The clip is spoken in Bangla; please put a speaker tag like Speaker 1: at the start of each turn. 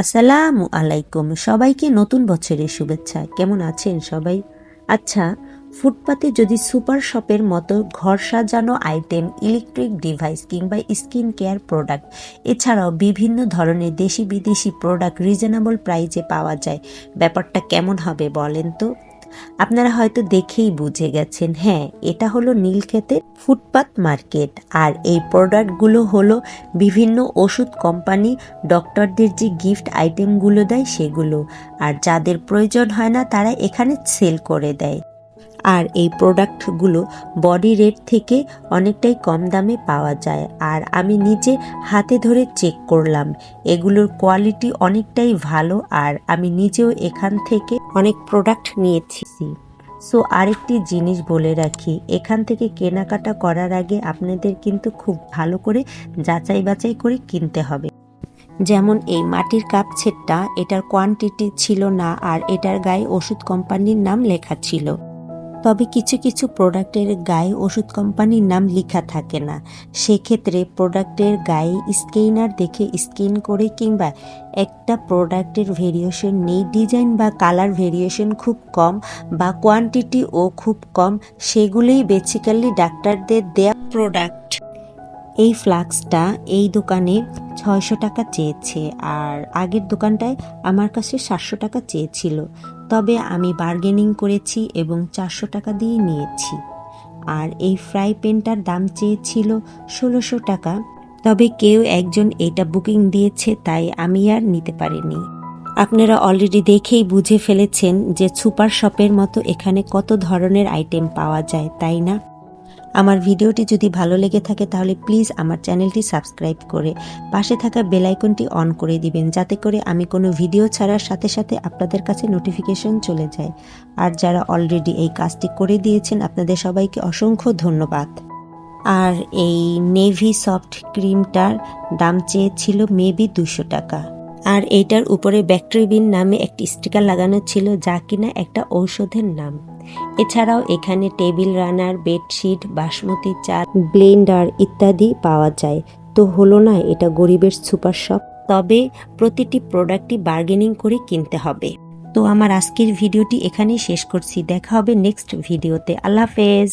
Speaker 1: আসসালামু আলাইকুম, সবাইকে নতুন বছরের শুভেচ্ছা। কেমন আছেন সবাই? আচ্ছা ফুটপাতে যদি সুপার শপের মতো ঘর সাজানো আইটেম, ইলেকট্রিক ডিভাইস কিংবা স্কিন কেয়ার প্রোডাক্ট, এছাড়াও বিভিন্ন ধরনের দেশি বিদেশি প্রোডাক্ট রিজনেবল প্রাইজে পাওয়া যায়, ব্যাপারটা কেমন হবে বলেন তো? আপনারা হয়তো দেখেই বুঝে গেছেন হ্যাঁ এটা হলো নীলক্ষেতের ফুটপাত মার্কেট। আর এই প্রোডাক্টগুলো হলো বিভিন্ন ওষুধ কোম্পানি ডক্টরদের যে গিফট আইটেমগুলো দেয় সেগুলো। আর যাদের প্রয়োজন হয় না, তারা এখানে সেল করে দেয়। আর এই প্রোডাক্টগুলো বডি রেট থেকে অনেকটাই কম দামে পাওয়া যায়। আর আমি নিজে হাতে ধরে চেক করলাম, এগুলোর কোয়ালিটি অনেকটাই ভালো। আর আমি নিজেও এখান থেকে অনেক প্রোডাক্ট নিয়েছি। সো আরেকটি জিনিস বলে রাখি, এখান থেকে কেনাকাটা করার আগে আপনাদের কিন্তু খুব ভালো করে যাচাই বাছাই করে কিনতে হবে। যেমন এই মাটির কাপ ছেটটা এটার কোয়ান্টিটি ছিল না আর এটার গায়ে ওষুধ কোম্পানির নাম লেখা ছিল। তবে কিছু কিছু প্রোডাক্টের গায়ে ওষুধ কোম্পানির নাম লেখা থাকে না। সেক্ষেত্রে প্রোডাক্টের গায়ে স্কেইনার দেখে স্ক্যান করে কিংবা একটা প্রোডাক্টের ভেরিয়েশন নেই, ডিজাইন বা কালার ভেরিয়েশন খুব কম বা কোয়ান্টিটিও খুব কম, সেগুলোই বেসিক্যালি ডাক্তারদের দেয়া প্রোডাক্ট। এই ফ্লাক্সটা এই দোকানে ছয়শো টাকা চেয়েছে আর আগের দোকানটায় আমার কাছে সাতশো টাকা চেয়েছিল। তবে আমি বার্গেনিং করেছি এবং চারশো টাকা দিয়ে নিয়েছি। আর এই ফ্রাই প্যানটার দাম চেয়েছিল ষোলোশো টাকা, তবে কেউ একজন এটা বুকিং দিয়েছে তাই আমি আর নিতে পারিনি। আপনারা অলরেডি দেখেই বুঝে ফেলেছেন যে সুপার শপের মতো এখানে কত ধরনের আইটেম পাওয়া যায়, তাই না? আমার ভিডিওটি যদি ভালো লেগে থাকে তাহলে প্লিজ আমার চ্যানেলটি সাবস্ক্রাইব করে পাশে থাকা বেল আইকনটি অন করে দিবেন, যাতে করে আমি কোনো ভিডিও ছাড়ার সাথে সাথে আপনাদের কাছে নোটিফিকেশন চলে যায়। আর যারা অলরেডি এই কাজটি করে দিয়েছেন, আপনাদের সবাইকে অসংখ্য ধন্যবাদ। আর এই নেভি সফট ক্রিমটার দাম চেয়েছিল মেবি দুশো টাকা। আর এইটার উপরে ব্যাকট্রিবিন নামে একটি স্টিকার লাগানো ছিল যা কিনা একটা ঔষধের নাম। এছাড়াও এখানে টেবিল রানার, বেডশিট, বাসমতি চাল ব্লেন্ডার ইত্যাদি পাওয়া যায়। তো হলো না, এটা গরিবের সুপার শপ। তবে প্রতিটি প্রোডাক্টই বার্গেনিং করে কিনতে হবে। তো আমার আজকের ভিডিওটি এখানেই শেষ করছি। দেখা হবে নেক্সট ভিডিওতে। আল্লাহ হাফেজ।